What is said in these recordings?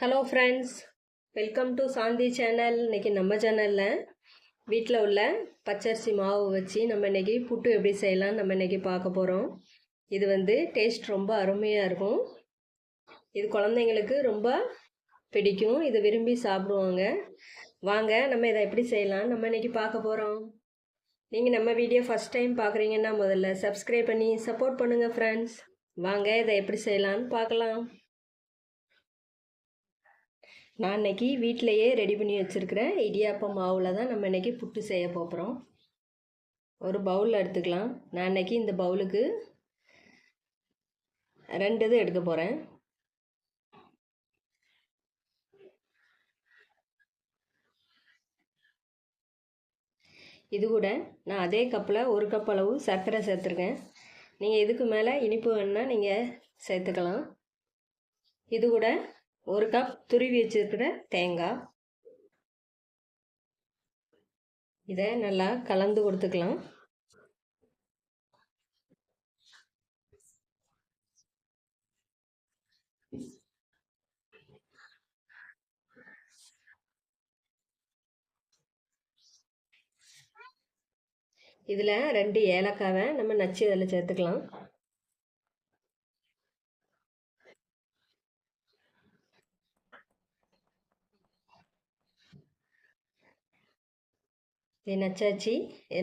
Hello friends welcome to Shanthi channel இன்றைக்கி நம்ம சேனலில் வீட்டில் உள்ள பச்சரிசி மாவு வச்சு நம்ம இன்றைக்கி புட்டு எப்படி செய்யலாம் நம்ம இன்றைக்கி பார்க்க போகிறோம் இது வந்து டேஸ்ட் ரொம்ப அருமையாக இருக்கும். இது குழந்தைங்களுக்கு ரொம்ப பிடிக்கும். இது விரும்பி சாப்பிடுவாங்க. வாங்க நம்ம இதை எப்படி செய்யலாம் நம்ம இன்றைக்கி பார்க்க போகிறோம் நீங்கள் நம்ம வீடியோ ஃபஸ்ட் டைம் பார்க்குறீங்கன்னா முதல்ல சப்ஸ்கிரைப் பண்ணி சப்போர்ட் பண்ணுங்கள் ஃப்ரெண்ட்ஸ் வாங்க இதை எப்படி செய்யலான்னு பார்க்கலாம். நான் இன்றைக்கி வீட்டிலையே ரெடி பண்ணி வச்சுருக்கிறேன் இடியாப்பம் மாவில் தான் நம்ம இன்றைக்கி புட்டு செய்ய போகிறோம் ஒரு பவுலில் எடுத்துக்கலாம். நான் இன்றைக்கி இந்த பவுலுக்கு ரெண்டு இது எடுக்க போகிறேன் இது கூட நான் அதே கப்பில் ஒரு கப் அளவு சர்க்கரை சேர்த்துருக்கேன். நீங்கள் இதுக்கு மேலே இனிப்பு வேணுன்னா நீங்கள் சேர்த்துக்கலாம். இது கூட ஒரு கப் துருவி வச்சிருக்கிற தேங்காய். இதை நல்லா கலந்து கொடுத்துக்கலாம். இதில் ரெண்டு ஏலக்காவை நம்ம நச்சு இதில் சேர்த்துக்கலாம். இது நச்சாச்சு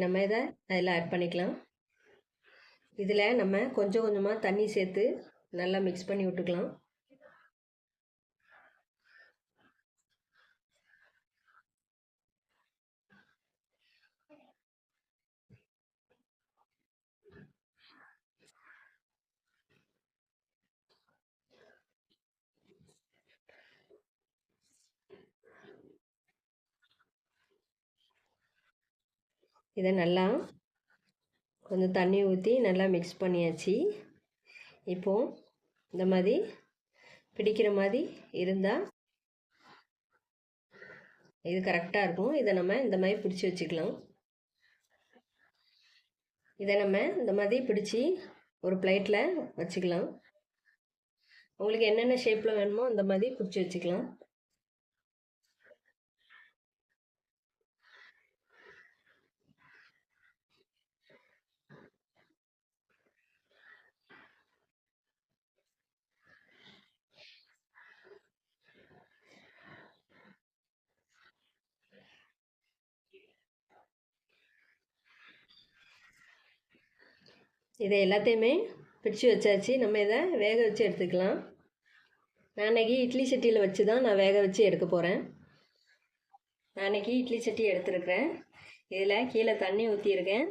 நம்ம இதை அதில் ஆட் பண்ணிக்கலாம். இதில் நம்ம கொஞ்சம் கொஞ்சமாக தண்ணி சேர்த்து நல்லா மிக்ஸ் பண்ணி விட்டுக்கலாம். இதை நல்லா கொஞ்சம் தண்ணி ஊற்றி நல்லா மிக்ஸ் பண்ணியாச்சு. இப்போது இந்த மாதிரி பிடிக்கிற மாதிரி இருந்தால் இது கரெக்டாக இருக்கும். இதை நம்ம இந்த மாதிரி பிடிச்சி வச்சுக்கலாம். இதை நம்ம இந்த மாதிரி பிடிச்சி ஒரு பிளேட்டில் வச்சுக்கலாம். உங்களுக்கு என்னென்ன ஷேப்பில் வேணுமோ அந்த மாதிரி பிடிச்சி வச்சுக்கலாம். இதை எல்லாத்தையுமே பிடிச்சி வச்சாச்சு. நம்ம இதை வேக வச்சு எடுத்துக்கலாம். நான் அன்றைக்கி இட்லி சட்டியில் வச்சு தான் நான் வேக வச்சு எடுக்க போகிறேன் நான் அன்றைக்கி இட்லி சட்டி எடுத்துருக்கிறேன். இதில் கீழே தண்ணி ஊற்றியிருக்கேன்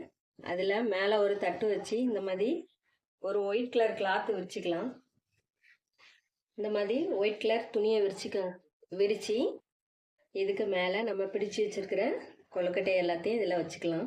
அதில் மேலே ஒரு தட்டு வச்சு இந்த மாதிரி ஒரு ஒயிட் கலர் கிளாத்து விரிச்சிக்கலாம். இந்த மாதிரி ஒயிட் கலர் துணியை விரிச்சிக்க விரித்து இதுக்கு மேலே நம்ம பிடிச்சி வச்சுருக்கிற கொழுக்கட்டை எல்லாத்தையும் இதில் வச்சுக்கலாம்.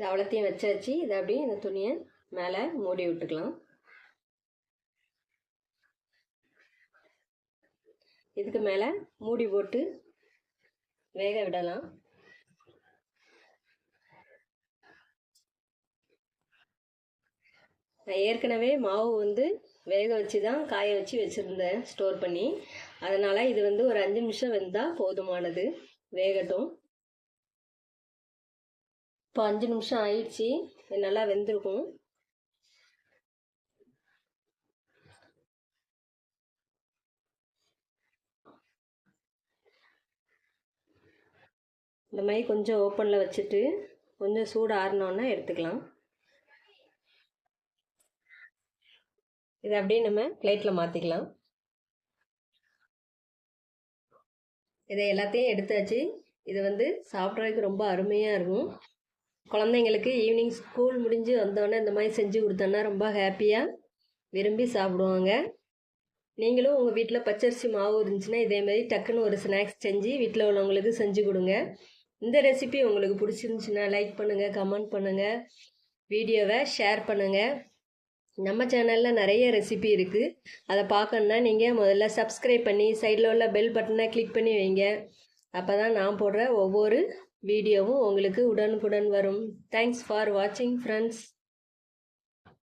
இது அவ்வளோத்தையும் வச்சாச்சு இதை அப்படியே இந்த துணியை மேலே மூடி விட்டுக்கலாம். இதுக்கு மேலே மூடி போட்டு வேக விடலாம். நான் ஏற்கனவே மாவு வந்து வேக வச்சு தான் காய வச்சு வச்சுருந்தேன் ஸ்டோர் பண்ணி. அதனால் இது வந்து ஒரு அஞ்சு நிமிஷம் வெந்தால் போதுமானது. வேகட்டும். இப்போ அஞ்சு நிமிஷம் ஆயிடுச்சு. நல்லா வெந்திருக்கும். இந்த மாதிரி கொஞ்சம் ஓப்பனில் வச்சுட்டு கொஞ்சம் சூடு ஆறினோன்னா எடுத்துக்கலாம். இதை அப்படியே நம்ம பிளேட்டில் மாற்றிக்கலாம் இதை எல்லாத்தையும் எடுத்தாச்சு. இது வந்து சாப்பிட்றதுக்கு ரொம்ப அருமையாக இருக்கும். குழந்தைங்களுக்கு ஈவினிங் ஸ்கூல் முடிஞ்சு வந்தோடனே இந்த மாதிரி செஞ்சு கொடுத்தோன்னா ரொம்ப ஹாப்பியாக விரும்பி சாப்பிடுவாங்க. நீங்களும் உங்கள் வீட்டில் பச்சரிசி மாவு இருந்துச்சுன்னா இதேமாதிரி டக்குன்னு ஒரு ஸ்நாக்ஸ் செஞ்சு வீட்டில் உள்ளவங்களுக்கு செஞ்சு கொடுங்க. இந்த ரெசிபி உங்களுக்கு பிடிச்சிருந்துச்சுன்னா லைக் பண்ணுங்கள் கமெண்ட் பண்ணுங்கள் வீடியோவை ஷேர் பண்ணுங்கள் நம்ம சேனலில் நிறைய ரெசிபி இருக்குது அதை பார்க்கணுன்னா நீங்கள் முதல்ல சப்ஸ்கிரைப் பண்ணி சைடில் உள்ள பெல் பட்டனை கிளிக் பண்ணி வைங்க. அப்போ தான் நான் போடுற ஒவ்வொரு வீடியோவும் உங்களுக்கு உடனுக்குடன் வரும். தேங்க்ஸ் ஃபார் வாட்சிங் ஃப்ரெண்ட்ஸ்